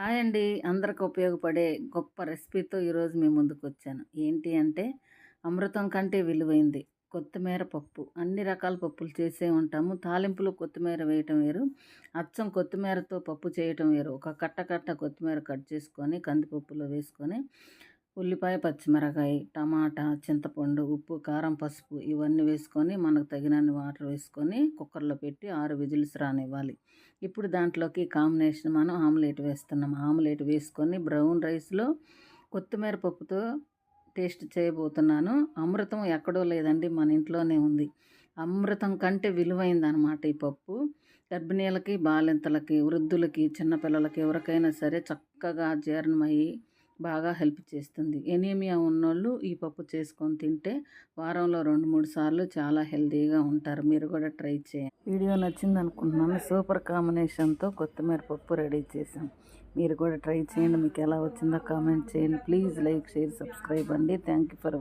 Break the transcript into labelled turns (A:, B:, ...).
A: Hi అండి అందరికి ఉపయోగపడే గొప్ప రెసిపీతో ఈరోజు మీ ముందుకు వచ్చాను ఏంటి అంటే అమృతం కంటే విలువైంది కొత్తిమీర పప్పు. అన్ని రకాల పప్పులు చేసే ఉంటాము. తాలింపులు కొత్తిమీర వేయటం వేరు. అచ్చం కొత్తిమీరతో పప్పు చేయటం వేరు. ఒక కట్ట కట్ట కొత్తిమీర కట్ చేసుకొని కందిపప్పులో వేసుకొని ఉల్లిపాయ పచ్చిమిరకాయ టమాటా చింతపండు ఉప్పు కారం పసుపు ఇవన్నీ వేసుకొని మనకు తగినన్ని వాటర్ వేసుకొని కుక్కర్లో పెట్టి ఆరు విజిల్స్ రానివ్వాలి. ఇప్పుడు దాంట్లోకి కాంబినేషన్ మనం ఆమ్లెట్ వేస్తున్నాం. ఆమ్లెట్ వేసుకొని బ్రౌన్ రైస్లో కొత్తిమీర పప్పుతో టేస్ట్ చేయబోతున్నాను. అమృతం ఎక్కడో లేదండి మన ఇంట్లోనే ఉంది. అమృతం కంటే విలువైందనమాట ఈ పప్పు. గర్భిణీలకి బాలింతలకి వృద్ధులకి చిన్నపిల్లలకి ఎవరికైనా సరే చక్కగా జీర్ణమయ్యి బాగా హెల్ప్ చేస్తుంది. ఎనీమియా ఉన్నోళ్ళు ఈ పప్పు చేసుకొని తింటే వారంలో రెండు మూడు సార్లు చాలా హెల్తీగా ఉంటారు. మీరు కూడా ట్రై చేయండి. వీడియో నచ్చింది అనుకుంటున్నాను సూపర్ కాంబినేషన్తో కొత్తిమీర పప్పు రెడీ చేసాం మీరు కూడా ట్రై చేయండి. మీకు ఎలా వచ్చిందో కామెంట్ చేయండి. ప్లీజ్ లైక్ షేర్ సబ్స్క్రైబ్ అండి. Thank you for